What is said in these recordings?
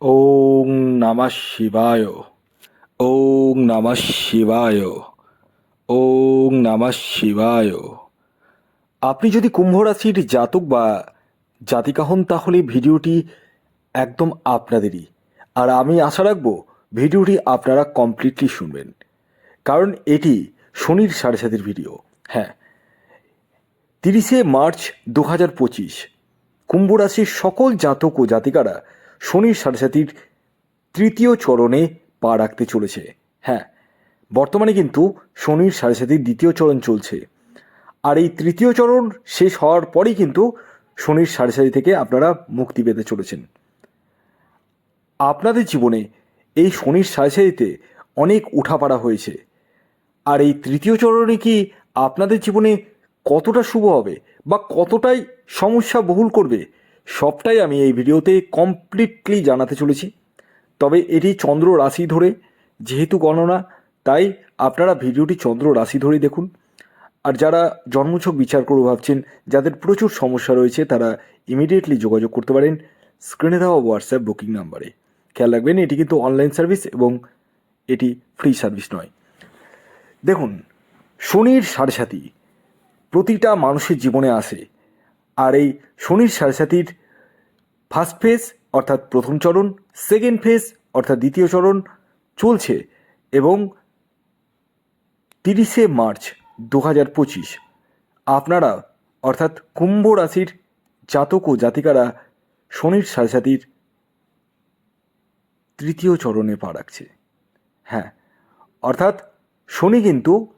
ওং নমঃ শিবায়। ওং নমঃ শিবায়। ওং নমঃ শিবায়। আপনি যদি কুম্ভ রাশির জাতক বা জাতিকা হন, তাহলে ভিডিওটি একদম আপনাদেরই। আর আমি আশা রাখব, ভিডিওটি আপনারা কমপ্লিটলি শুনবেন। কারণ এটি শনির সাড়ে সাতের ভিডিও। হ্যাঁ। তিরিশে মার্চ দু হাজার পঁচিশ। কুম্ভ রাশির সকল জাতক ও জাতিকারা শনির সাতির তৃতীয় চরণে পা রাখতে চলেছে। হ্যাঁ বর্তমানে কিন্তু শনির সাতির দ্বিতীয় চরণ চলছে। আর এই তৃতীয় চরণ শেষ হওয়ার পরেই কিন্তু শনির সাড়ে থেকে আপনারা মুক্তি পেতে চলেছেন। আপনাদের জীবনে এই শনির সাতিতে অনেক উঠাপাড়া হয়েছে। আর এই তৃতীয় চরণে কি আপনাদের জীবনে কতটা শুভ হবে বা কতটাই সমস্যা বহুল করবে সবটাই আমি এই ভিডিওতে কমপ্লিটলি জানাতে চলেছি। তবে এটি চন্দ্র রাশি ধরে যেহেতু গণনা, তাই আপনারা ভিডিওটি চন্দ্র রাশি ধরেই দেখুন। আর যারা জন্মছক বিচার করে ভাবছেন, যাদের প্রচুর সমস্যা রয়েছে, তারা ইমিডিয়েটলি যোগাযোগ করতে পারেন। স্ক্রিনে দেওয়া হোয়াটসঅ্যাপ বুকিং নাম্বারে খেয়াল রাখবেন, এটি কিন্তু অনলাইন সার্ভিস এবং এটি ফ্রি সার্ভিস নয়। দেখুন, শনির সাড়ে প্রতিটা মানুষের জীবনে আসে। আর এই শনির সাড়ে ফার্স্ট ফেজ, অর্থাৎ প্রথম চরণ, সেকেন্ড ফেজ, অর্থাৎ দ্বিতীয় চরণ চলছে এবং তিরিশে মার্চ দু হাজার পঁচিশ। আপনারা, অর্থাৎ কুম্ভ রাশির জাতক ও জাতিকারা শনির সাতির তৃতীয় চরণে পা রাখছে। হ্যাঁ অর্থাৎ শনি কিন্তু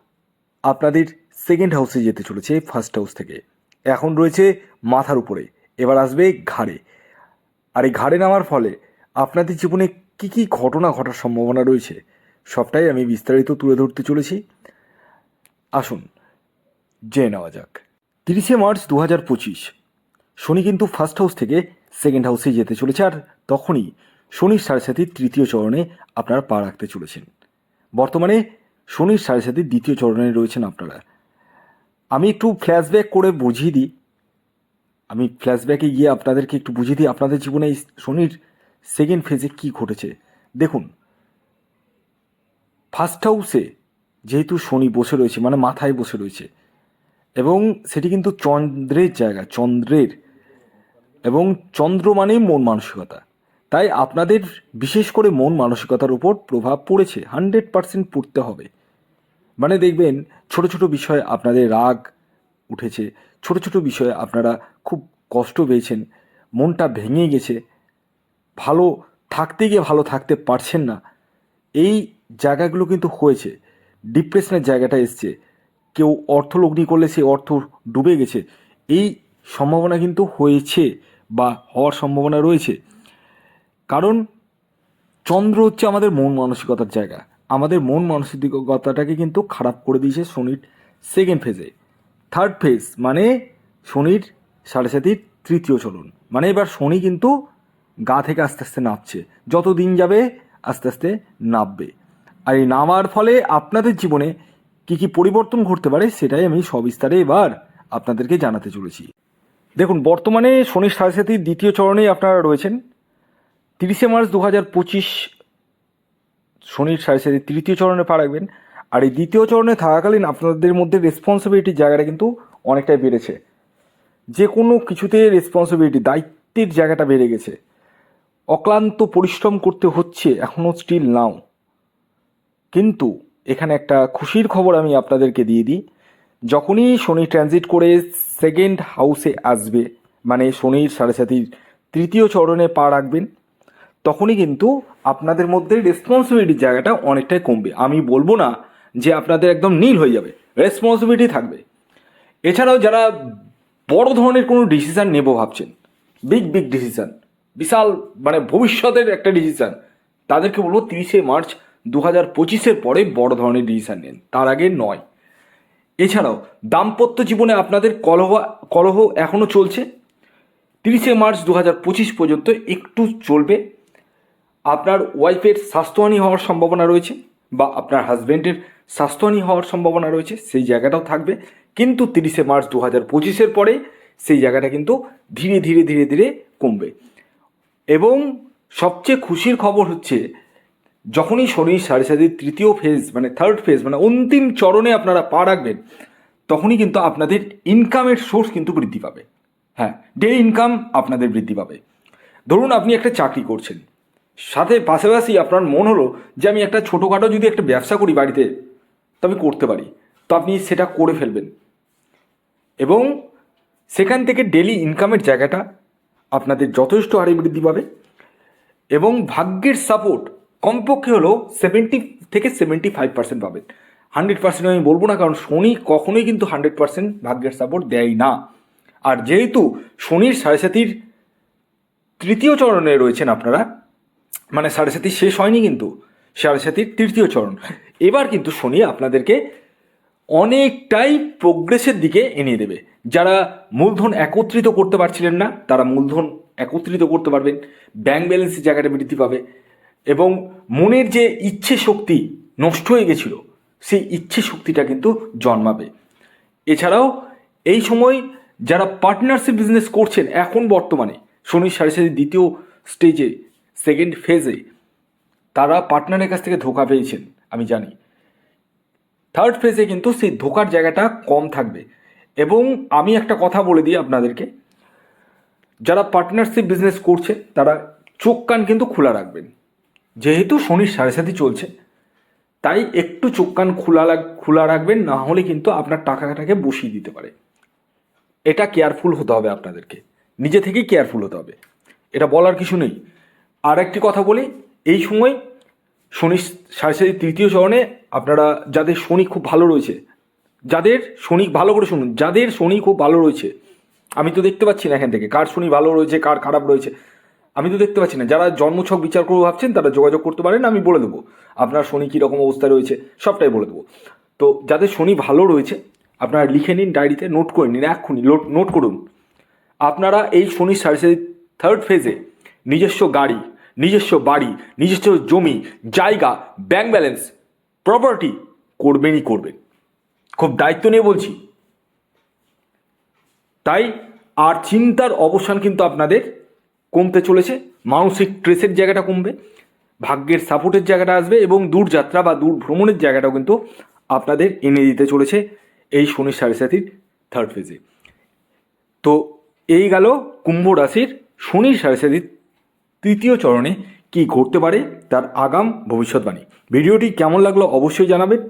আপনাদের সেকেন্ড হাউসে যেতে চলেছে ফার্স্ট হাউস থেকে। এখন রয়েছে মাথার উপরে, এবার আসবে ঘাড়ে। আর এই ঘাড়ে নামার ফলে আপনাদের জীবনে কী কী ঘটনা ঘটার সম্ভাবনা রয়েছে, সবটাই আমি বিস্তারিত তুলে ধরতে চলেছি। আসুন, জেনে নেওয়া যাক। তিরিশে মার্চ দু হাজার পঁচিশ, শনি কিন্তু ফার্স্ট হাউস থেকে সেকেন্ড হাউসে যেতে চলেছে আর তখনই শনির সাড়ে সাতির তৃতীয় চরণে আপনারা পা রাখতে চলেছেন। বর্তমানে শনির সাড়ে সাতির দ্বিতীয় চরণে রয়েছেন আপনারা। আমি একটু ফ্ল্যাশব্যাক করে বুঝিয়ে দিই আমি ফ্ল্যাশব্যাকে গিয়ে আপনাদেরকে একটু বুঝিয়ে দিই আপনাদের জীবনে এই শনির সেকেন্ড ফেজে কী ঘটেছে। দেখুন ফার্স্ট হাউসে যেহেতু শনি বসে রয়েছে মানে মাথায় বসে রয়েছে, এবং সেটি কিন্তু চন্দ্রের জায়গা, চন্দ্রের, এবং চন্দ্র মানেই মন মানসিকতা। তাই আপনাদের বিশেষ করে মন মানসিকতার উপর প্রভাব পড়েছে হান্ড্রেড পারসেন্ট পড়তে হবে। মানে দেখবেন, ছোট ছোট বিষয়ে আপনাদের রাগ উঠেছে ছোট ছোট বিষয়ে আপনারা খুব কষ্ট পেয়েছেন, মনটা ভেঙে গেছে, ভালো থাকতে গিয়ে ভালো থাকতে পারছেন না। এই জায়গাগুলো কিন্তু হয়েছে, ডিপ্রেশনের জায়গাটা এসছে, কেউ অর্থলগ্নি করলে সেই অর্থ ডুবে গেছে, এই সম্ভাবনা কিন্তু হয়েছে বা হওয়ার সম্ভাবনা রয়েছে। কারণ চন্দ্র হচ্ছে আমাদের মন মানসিকতার জায়গা, আমাদের মন মানসিকতাটাকে কিন্তু খারাপ করে দিয়েছে শনির সেকেন্ড ফেজে থার্ড ফেজ মানে শনির সাড়ে সাতির তৃতীয় চলন। মানে এবার শনি কিন্তু গা থেকে আস্তে আস্তে নামছে। যত দিন যাবে, আস্তে আস্তে নামবে। আর এই নামার ফলে আপনাদের জীবনে কী কী পরিবর্তন ঘটতে পারে, সেটাই আমি সবিস্তারে এবার আপনাদেরকে জানাতে চলেছি। দেখুন, বর্তমানে শনির সাড়ে সাতির দ্বিতীয় চরণে আপনারা রয়েছেন। তিরিশে মার্চ দু হাজার পঁচিশ শনির সাড়ে সাথে তৃতীয় চরণে পা রাখবেন। আর এই দ্বিতীয় চরণে থাকাকালীন আপনাদের মধ্যে রেসপন্সিবিলিটির জায়গাটা কিন্তু অনেকটাই বেড়েছে। যে কোনো কিছুতে রেসপন্সিবিলিটি দায়িত্বের জায়গাটা বেড়ে গেছে। অক্লান্ত পরিশ্রম করতে হচ্ছে এখনও স্টিল নাও কিন্তু এখানে একটা খুশির খবর আমি আপনাদেরকে দিয়ে দিই। যখনই শনি ট্রানজিট করে সেকেন্ড হাউসে আসবে মানে শনির সাড়ে সাতির তৃতীয় চরণে পা রাখবেন, তখনই কিন্তু আপনাদের মধ্যে রেসপন্সিবিলিটির জায়গাটা অনেকটাই কমবে। আমি বলব না যে আপনাদের একদম নীল হয়ে যাবে রেসপন্সিবিলিটি থাকবে। এছাড়াও যারা বড় ধরনের কোনো ডিসিশান নেব ভাবছেন বিগ বিগ ডিসিশান বিশাল মানে ভবিষ্যতের একটা ডিসিশান তাদেরকে বলব তিরিশে মার্চ দু হাজার পঁচিশের পরে বড় ধরনের ডিসিশান নেন, তার আগে নয়। এছাড়াও দাম্পত্য জীবনে আপনাদের কলহ কলহ এখনও চলছে, তিরিশে মার্চ দু হাজার পঁচিশ পর্যন্ত একটু চলবে। আপনার ওয়াইফের স্বাস্থ্যহানি হওয়ার সম্ভাবনা রয়েছে বা আপনার হাজব্যান্ডের স্বাস্থ্যহানি হওয়ার সম্ভাবনা রয়েছে, সেই জায়গাটাও থাকবে। কিন্তু তিরিশে মার্চ দু হাজার পঁচিশের পরে সেই জায়গাটা কিন্তু ধীরে ধীরে ধীরে ধীরে কমবে। এবং সবচেয়ে খুশির খবর হচ্ছে, যখনই শনি সাড়ে সাতির তৃতীয় ফেজ মানে থার্ড ফেজ মানে অন্তিম চরণে আপনারা পা রাখবেন, তখনই কিন্তু আপনাদের ইনকামের সোর্স কিন্তু বৃদ্ধি পাবে। হ্যাঁ ডেলি ইনকাম আপনাদের বৃদ্ধি পাবে। ধরুন আপনি একটা চাকরি করছেন, সাথে পাশাপাশি আপনার মন হলো যে আমি একটা ছোটোখাটো যদি একটা ব্যবসা করি বাড়িতে আমি করতে পারি। তো আপনি সেটা করে ফেলবেন। এবং সেখান থেকে ডেলি ইনকামের জায়গাটা আপনাদের যথেষ্ট হারে বৃদ্ধি পাবে। এবং ভাগ্যের সাপোর্ট কমপক্ষে হলো সেভেন্টি থেকে সেভেন্টি ফাইভ পার্সেন্ট পাবেন। হান্ড্রেড পার্সেন্ট আমি বলব না, কারণ শনি কখনোই কিন্তু হান্ড্রেড পার্সেন্ট ভাগ্যের সাপোর্ট দেয় না। আর যেহেতু শনির সাড়ে সাতির তৃতীয় চরণে রয়েছেন আপনারা মানে সাড়ে সাতি শেষ হয়নি কিন্তু, সাড়ে সাতির তৃতীয় চরণ। এবার কিন্তু শনি আপনাদেরকে অনেকটাই প্রোগ্রেসের দিকে এনে দেবে। যারা মূলধন একত্রিত করতে পারছিলেন না, তারা মূলধন একত্রিত করতে পারবেন ব্যাংক ব্যালেন্সের জায়গাটা বৃদ্ধি পাবে এবং মনের যে ইচ্ছে শক্তি নষ্ট হয়ে গেছিল, সেই ইচ্ছে শক্তিটা কিন্তু জন্মাবে। এছাড়াও এই সময় যারা পার্টনারশিপ বিজনেস করছেন, এখন বর্তমানে শনির সাড়ে সাথে দ্বিতীয় স্টেজে সেকেন্ড ফেজে তারা পার্টনারের কাছ থেকে ধোকা পেয়েছেন। আমি জানি। থার্ড ফেজে কিন্তু সেই ধোকার জায়গাটা কম থাকবে। এবং আমি একটা কথা বলে দিই আপনাদেরকে। যারা পার্টনারশিপ বিজনেস করছে, তারা চোখ কান কিন্তু খোলা রাখবেন। যেহেতু শনির সাড়ে সাথে চলছে, তাই একটু চোখ কান খোলা খোলা রাখবেন, না হলে কিন্তু আপনার টাকাটাকে বসিয়ে দিতে পারে। এটা কেয়ারফুল হতে হবে আপনাদেরকে। নিজে থেকেই কেয়ারফুল হতে হবে। এটা বলার কিছু নেই। আর একটি কথা বলি, এই সময় শনি সাড়ে তৃতীয় চরণে আপনারা যাদের শনি খুব ভালো রয়েছে, যাদের শনি ভালো করে শুনুন, যাদের শনি খুব ভালো রয়েছে, আমি তো দেখতে পাচ্ছি না এখান থেকে, কার শনি ভালো রয়েছে, কার খারাপ রয়েছে, আমি তো দেখতে পাচ্ছি না। যারা জন্মছক বিচার করে ভাবছেন, তারা যোগাযোগ করতে পারেন, আমি বলে দেবো আপনার শনি কীরকম অবস্থায় রয়েছে, সবটাই বলে দেবো। তো যাদের শনি ভালো রয়েছে, আপনারা লিখে নিন ডায়েরিতে, নোট করে নিন, এক্ষুনি নোট করুন। আপনারা এই শনি সাড়ে থার্ড ফেজে নিজস্ব গাড়ি নিজস্ব বাড়ি, নিজস্ব জমি, জায়গা ব্যাংক ব্যালেন্স প্রপার্টি করবেনই করবেন। খুব দায়িত্ব নিয়ে বলছি। তাই আর চিন্তার অবসান কিন্তু আপনাদের কমতে চলেছে। মানসিক স্ট্রেসের জায়গাটা কমবে, ভাগ্যের সাপোর্টের জায়গাটা আসবে এবং দূরযাত্রা বা দূর ভ্রমণের জায়গাটাও কিন্তু আপনাদের এনে দিতে চলেছে এই শনি সাড়ে সাতির থার্ড ফেজে তো এই গেল কুম্ভ রাশির শনি সাড়ে সাতির তৃতীয় চরণে কি ঘটতে পারে তার আগাম ভবিষ্যৎবাণী। ভিডিওটি কেমন লাগল অবশ্যই জানাবেন।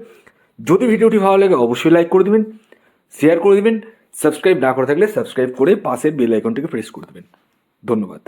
যদি ভিডিওটি ভালো লাগে, অবশ্যই লাইক করে দেবেন শেয়ার করে দেবেন সাবস্ক্রাইব না করে থাকলে সাবস্ক্রাইব করে পাশের বেল আইকনটিকে প্রেস করে দেবেন। ধন্যবাদ।